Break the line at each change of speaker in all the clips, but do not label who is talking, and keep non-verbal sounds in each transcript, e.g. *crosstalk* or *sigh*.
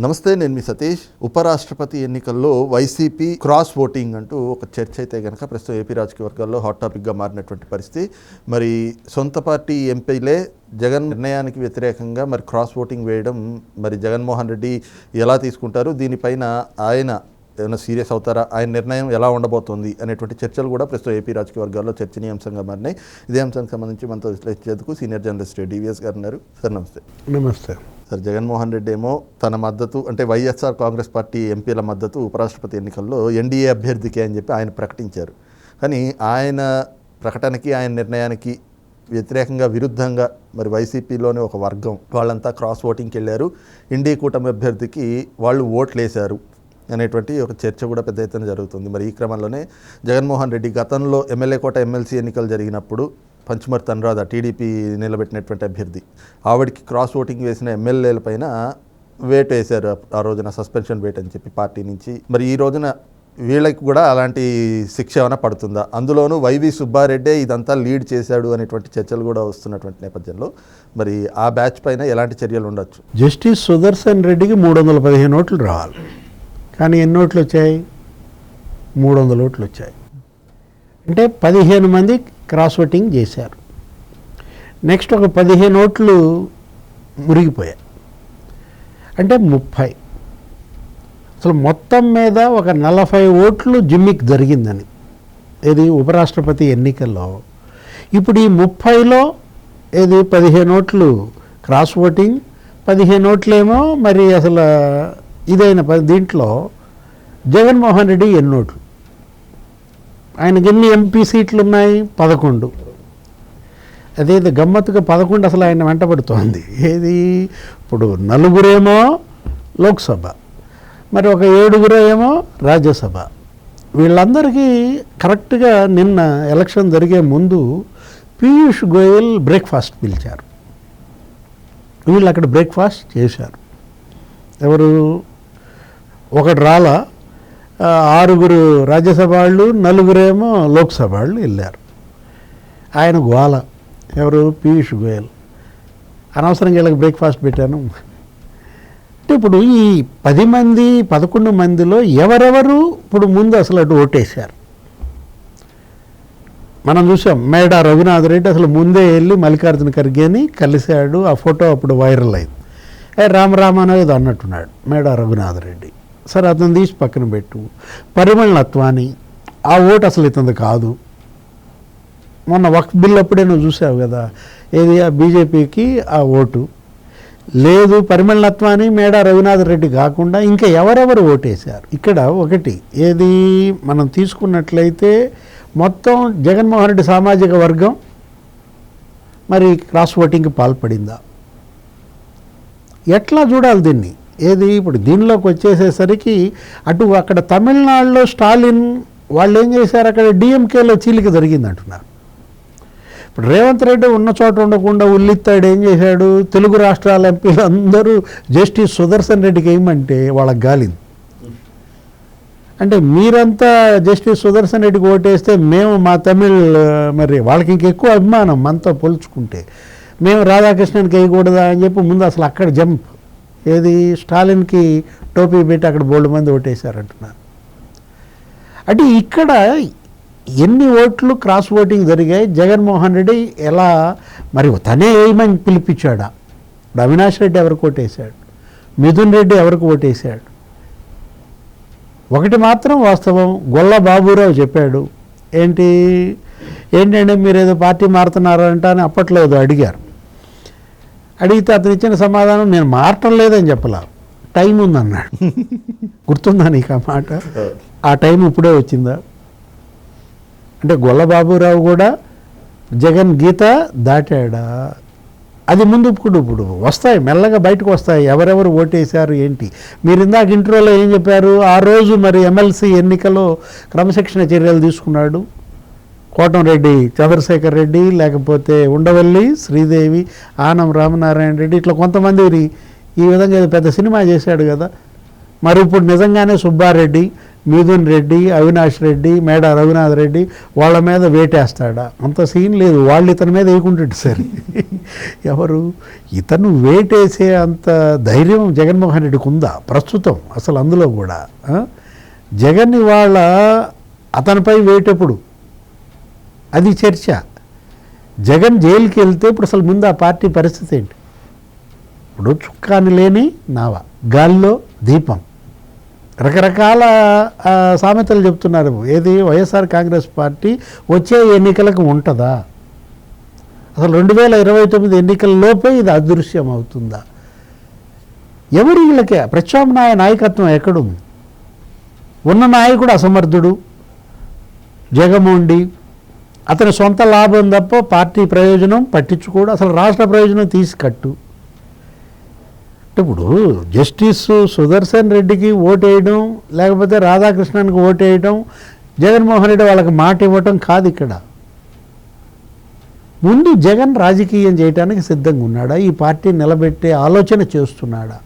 నమస్తే నేను మీ సతీష్. ఉపరాష్ట్రపతి ఎన్నికల్లో వైసీపీ క్రాస్ ఓటింగ్ అంటూ ఒక చర్చ అయితే కనుక ప్రస్తుతం ఏపీ రాజకీయ వర్గాల్లో హాట్ టాపిక్గా మారినటువంటి పరిస్థితి. మరి సొంత పార్టీ ఎంపీలే జగన్ నిర్ణయానికి వ్యతిరేకంగా మరి క్రాస్ ఓటింగ్ వేయడం మరి జగన్మోహన్ రెడ్డి ఎలా తీసుకుంటారు? దీనిపైన ఆయన ఏమైనా సీరియస్ అవుతారా? ఆయన నిర్ణయం ఎలా ఉండబోతోంది? అనేటువంటి చర్చలు కూడా ప్రస్తుతం ఏపీ రాజకీయ వర్గాల్లో చర్చనీయాంశంగా మారినాయి. ఇదే అంశానికి సంబంధించి మనతో విశ్లేషించేందుకు సీనియర్ జర్నలిస్ట్ డివిఎస్ గారు ఉన్నారు. సార్ నమస్తే.
నమస్తే.
సార్ జగన్మోహన్ రెడ్డి ఏమో తన మద్దతు అంటే వైఎస్ఆర్ కాంగ్రెస్ పార్టీ ఎంపీల మద్దతు ఉపరాష్ట్రపతి ఎన్నికల్లో ఎన్డీఏ అభ్యర్థికే అని చెప్పి ఆయన ప్రకటించారు. కానీ ఆయన ప్రకటనకి ఆయన నిర్ణయానికి వ్యతిరేకంగా విరుద్ధంగా మరి వైసీపీలోని ఒక వర్గం వాళ్ళంతా క్రాస్ ఓటింగ్కి వెళ్ళారు. ఇండియా కూటమి అభ్యర్థికి వాళ్ళు ఓట్లు వేశారు అనేటువంటి ఒక చర్చ కూడా పెద్ద ఎత్తున జరుగుతుంది. మరి ఈ క్రమంలోనే జగన్మోహన్ రెడ్డి గతంలో ఎమ్మెల్యే కోట ఎమ్మెల్సీ ఎన్నికలు జరిగినప్పుడు పంచమర్తి అనురాధ టీడీపీ నిలబెట్టినటువంటి అభ్యర్థి ఆవిడకి క్రాస్ ఓటింగ్ వేసిన ఎమ్మెల్యేల పైన వేట్ వేశారు. ఆ- ఆ రోజున సస్పెన్షన్ వేట్ అని చెప్పి పార్టీ నుంచి. మరి ఈ రోజున వీళ్ళకి కూడా అలాంటి శిక్ష ఏమైనా పడుతుందా? అందులోనూ వైవి సుబ్బారెడ్డే ఇదంతా లీడ్ చేశాడు అనేటువంటి చర్చలు కూడా వస్తున్నటువంటి నేపథ్యంలో మరి ఆ బ్యాచ్ పైన ఎలాంటి చర్యలు ఉండొచ్చు?
జస్టిస్ సుదర్శన్ రెడ్డికి మూడు వందల పదిహేను ఓట్లు రావాలి. కానీ ఎన్ని ఓట్లు వచ్చాయి? మూడు వందల ఓట్లు వచ్చాయి. అంటే పదిహేను మంది క్రాస్ ఓటింగ్ చేశారు. నెక్స్ట్ ఒక పదిహేను ఓట్లు మురిగిపోయాయి. అంటే ముప్పై. అసలు మొత్తం మీద ఒక నలభై ఓట్లు జిమ్మిక్ జరిగిందని. ఇది ఉపరాష్ట్రపతి ఎన్నికల్లో. ఇప్పుడు ఈ ముప్పైలో ఏది పదిహేను ఓట్లు క్రాస్ ఓటింగ్ పదిహేను ఓట్లేమో మరి అసలు ఇదైన ప- దీంట్లో జగన్మోహన్ రెడ్డి ఎన్నోట్లు. ఆయనకి ఎన్ని ఎంపీ సీట్లు ఉన్నాయి పదకొండు. అదే గమ్మత్తుగా పదకొండు అసలు ఆయన వెంటబడుతోంది ఏది? ఇప్పుడు నలుగురేమో లోక్సభ. మరి ఒక ఏడుగురు ఏమో రాజ్యసభ. వీళ్ళందరికీ కరెక్ట్గా నిన్న ఎలక్షన్ జరిగే ముందు పీయూష్ గోయల్ బ్రేక్ఫాస్ట్ పిలిచారు. వీళ్ళు అక్కడ బ్రేక్ఫాస్ట్ చేశారు. ఎవరు? ఒకటి రాల ఆరుగురు రాజ్యసభ వాళ్ళు నలుగురేమో లోక్సభ వాళ్ళు వెళ్ళారు. ఆయన గోల. ఎవరు? పీయూష్ గోయల్. అనవసరంగా వీళ్ళకి బ్రేక్ఫాస్ట్ పెట్టాను. అంటే ఇప్పుడు ఈ పది మంది పదకొండు మందిలో ఎవరెవరు ఇప్పుడు ముందు అసలు అటు ఓటేశారు? మనం చూసాం మేడా రఘునాథ్ రెడ్డి అసలు ముందే వెళ్ళి మల్లికార్జున ఖర్గేని కలిశాడు. ఆ ఫోటో అప్పుడు వైరల్ అయింది. ఏ అనేది అన్నట్టున్నాడు మేడా రఘునాథ్ రెడ్డి. సరే అతను తీసి పక్కన పెట్టు. పరిమళ ఆ ఓటు అసలు ఇతను కాదు. మొన్న వక్ఫ్ బిల్ అప్పుడే నువ్వు చూసావు కదా ఏది ఆ బీజేపీకి ఆ ఓటు. లేదు పరిమళ నత్వాని మేడా రఘునాథ్ రెడ్డి కాకుండా ఇంకా ఎవరెవరు ఓటేశారు? ఇక్కడ ఒకటి ఏది మనం తీసుకున్నట్లయితే మొత్తం జగన్మోహన్ రెడ్డి సామాజిక వర్గం మరి క్రాస్ ఓటింగ్కి పాల్పడిందా? ఎట్లా చూడాలి దీన్ని? ఏది? ఇప్పుడు దీనిలోకి వచ్చేసేసరికి అటు అక్కడ తమిళనాడులో స్టాలిన్ వాళ్ళు ఏం చేశారు? అక్కడ డిఎంకేలో చీలిక జరిగింది అంటున్నారు ఇప్పుడు రేవంత్ రెడ్డి ఉన్న చోట ఉండకుండా ఉల్లిత్తాడు ఏం చేశాడు? తెలుగు రాష్ట్రాల ఎంపీలు అందరూ జస్టిస్ సుదర్శన్ రెడ్డికి ఏమంటే వాళ్ళకి గాలింది. అంటే మీరంతా జస్టిస్ సుదర్శన్ రెడ్డికి ఓటేస్తే మేము మా తమిళ్ మరి వాళ్ళకి ఇంకెక్కువ అభిమానం మనతో పోల్చుకుంటే. మేము రాధాకృష్ణన్కి వేయకూడదా అని చెప్పి ముందు అసలు అక్కడ జంప్. ఏది? స్టాలిన్కి టోపీ పెట్టి అక్కడ బోల్డ్ మంది ఓటేశారంటున్నారు. అంటే ఇక్కడ ఎన్ని ఓట్లు క్రాస్ ఓటింగ్ జరిగాయి? జగన్మోహన్ రెడ్డి ఎలా? మరి తనే ఏమని పిలిపించాడా? ఇప్పుడు అవినాష్ రెడ్డి ఎవరికి ఓటేశాడు? మిథున్ రెడ్డి ఎవరికి ఓటేశాడు? ఒకటి మాత్రం వాస్తవం గొల్ల బాబురావు చెప్పాడు. ఏంటి? ఏంటంటే మీరు ఏదో పార్టీ మారుతున్నారంట అని అప్పట్లో ఏదో అడిగారు. అడిగితే అతను ఇచ్చిన సమాధానం నేను మారటం లేదని చెప్పలా. టైం ఉందన్నాడు. *laughs* గుర్తుందా నీకు ఆ మాట? ఆ టైం ఇప్పుడే వచ్చిందా? అంటే గొల్లబాబురావు కూడా జగన్ గీత దాటాడా? అది ముందు ఇప్పుడు ఇప్పుడు వస్తాయి మెల్లగా బయటకు వస్తాయి. ఎవరెవరు ఓటేశారు ఏంటి? మీరు ఇందాక ఇంట్రోలో ఏం చెప్పారు? ఆ రోజు మరి ఎమ్మెల్సీ ఎన్నికలో క్రమశిక్షణ చర్యలు తీసుకున్నాడు. కోటంరెడ్డి చంద్రశేఖర్ రెడ్డి లేకపోతే ఉండవల్లి శ్రీదేవి ఆనం రామనారాయణ రెడ్డి ఇట్లా కొంతమందిని ఈ విధంగా ఏదో పెద్ద సినిమా చేశాడు కదా. మరి ఇప్పుడు నిజంగానే సుబ్బారెడ్డి మిథున్ రెడ్డి అవినాష్ రెడ్డి మేడ రఘునాథ్ రెడ్డి వాళ్ళ మీద వేటేస్తాడా? అంత సీన్ లేదు. వాళ్ళు ఇతని మీద వేయకుంటాడు సరే. ఎవరు? ఇతను వేటేసే అంత ధైర్యం జగన్మోహన్ రెడ్డికి ఉందా? ప్రస్తుతం అసలు అందులో కూడా జగన్ ఇవాళ అతనిపై వేటెప్పుడు? అది చర్చ. జగన్ జైలుకి వెళ్తే ఇప్పుడు అసలు ముందు ఆ పార్టీ పరిస్థితి ఏంటి? ఇప్పుడు చుక్కాని లేని నావ గాల్లో దీపం. రకరకాల సామెతలు చెప్తున్నారు. ఏది వైఎస్ఆర్ కాంగ్రెస్ పార్టీ వచ్చే ఎన్నికలకు ఉంటుందా? అసలు రెండు వేల ఇరవై తొమ్మిది ఎన్నికల లోపే ఇది అదృశ్యం అవుతుందా? ఎవరు వీళ్ళకి ప్రత్యామ్నాయ నాయకత్వం ఎక్కడుంది? ఉన్న నాయకుడు అసమర్థుడు జగమోండి అతని సొంత లాభం తప్ప పార్టీ ప్రయోజనం పట్టించుకోడు. అసలు రాష్ట్ర ప్రయోజనం తీసుకట్టు. ఇప్పుడు జస్టిస్ సుదర్శన్ రెడ్డికి ఓటేయడం లేకపోతే రాధాకృష్ణన్కి ఓటేయడం జగన్మోహన్ రెడ్డి వాళ్ళకి మాట ఇవ్వటం కాదు ఇక్కడ. ముందు జగన్ రాజకీయం చేయడానికి సిద్ధంగా ఉన్నాడా? ఈ పార్టీ నిలబెట్టే ఆలోచన చేస్తున్నాడా?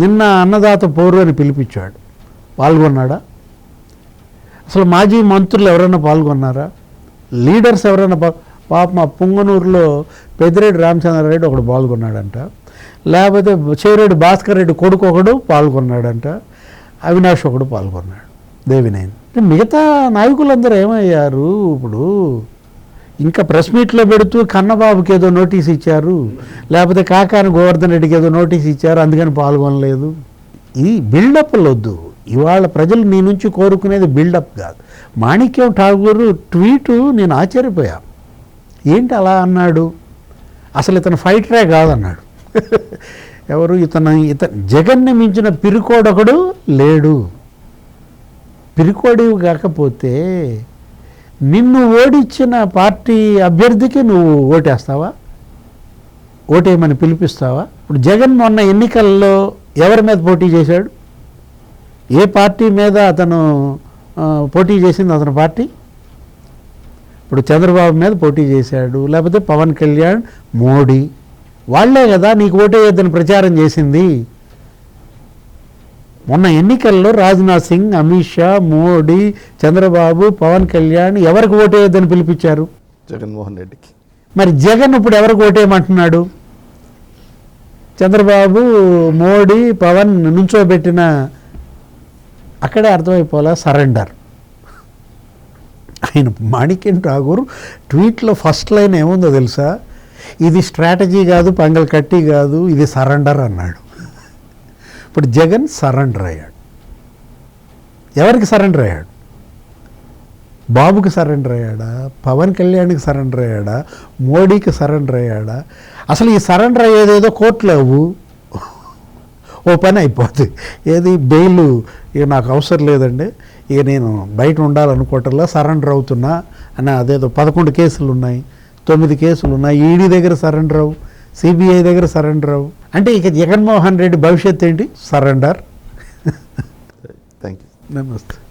నిన్న అన్నదాత పౌరు అని పిలిపించాడు. పాల్గొన్నాడా? అసలు మాజీ మంత్రులు ఎవరైనా పాల్గొన్నారా? లీడర్స్ ఎవరైనా పా పాప మా పుంగనూరులో పెద్దిరెడ్డి రామచంద్రారెడ్డి ఒకడు పాల్గొన్నాడంట. లేకపోతే చేరెడ్డి భాస్కర్ రెడ్డి కొడుకు ఒకడు పాల్గొన్నాడంట. అవినాష్ ఒకడు పాల్గొన్నాడు. దేవినేని. మిగతా నాయకులందరూ ఏమయ్యారు ఇప్పుడు? ఇంకా ప్రెస్ మీట్లో పెడుతూ కన్నబాబుకి ఏదో నోటీస్ ఇచ్చారు. లేకపోతే కాకాని గోవర్ధన్ రెడ్డికి ఏదో నోటీస్ ఇచ్చారు. అందుకని పాల్గొనలేదు. ఇది బిల్డప్లు వద్దు. ఇవాళ ప్రజలు నీ నుంచి కోరుకునేది బిల్డప్ కాదు. మాణిక్యం ఠాగూర్ ట్వీటు నేను ఆశ్చర్యపోయా. ఏంటి అలా అన్నాడు? అసలు ఇతను ఫైటరే కాదన్నాడు. *laughs* ఎవరు? ఇతను ఇతను జగన్ని మించిన పిరికోడొకడు లేడు. పిరికోడివి కాకపోతే నిన్ను ఓడించిన పార్టీ అభ్యర్థికి నువ్వు ఓటేస్తావా? ఓటేయమని పిలిపిస్తావా? ఇప్పుడు జగన్ మొన్న ఎన్నికల్లో ఎవరి మీద పోటీ చేశాడు? ఏ పార్టీ మీద అతను పోటీ చేసింది అతని పార్టీ? ఇప్పుడు చంద్రబాబు మీద పోటీ చేశాడు లేకపోతే పవన్ కళ్యాణ్ మోడీ. వాళ్ళే కదా నీకు ఓటేయొద్దని ప్రచారం చేసింది. మొన్న ఎన్నికల్లో రాజ్నాథ్ సింగ్ అమిత్ షా మోడీ చంద్రబాబు పవన్ కళ్యాణ్ ఎవరికి ఓటేయొద్దని పిలిపించారు?
జగన్మోహన్ రెడ్డికి.
మరి జగన్ ఇప్పుడు ఎవరికి ఓటేయమంటున్నాడు? చంద్రబాబు మోడీ పవన్ నుంచోబెట్టిన అక్కడే అర్థమైపోలే సరెండర్. ఆయన మాణిక్యం ఠాగూర్ ట్వీట్లో ఫస్ట్ లైన్ ఏముందో తెలుసా? ఇది స్ట్రాటజీ కాదు పంగల్ కట్టి కాదు ఇది సరెండర్ అన్నాడు. ఇప్పుడు జగన్ సరెండర్ అయ్యాడు. ఎవరికి సరెండర్ అయ్యాడు? బాబుకి సరెండర్ అయ్యాడా? పవన్ కళ్యాణ్కి సరెండర్ అయ్యాడా? మోడీకి సరెండర్ అయ్యాడా? అసలు ఈ సరెండర్ అయ్యేదేదో కోర్టు లేవు ఓ పని అయిపోద్ది. ఏది బెయిల్ ఇక నాకు అవసరం లేదండి. ఇక నేను బయట ఉండాలనుకోవటంలో సరెండర్ అవుతున్నా. అని అదేదో పదకొండు కేసులు ఉన్నాయి తొమ్మిది కేసులు ఉన్నాయి ఈడీ దగ్గర సరెండర్ అవు సిబిఐ దగ్గర సరెండర్ అవు అంటే ఇక జగన్మోహన్ రెడ్డి భవిష్యత్ ఏంటి? సరెండర్.
థ్యాంక్ యూ
నమస్తే.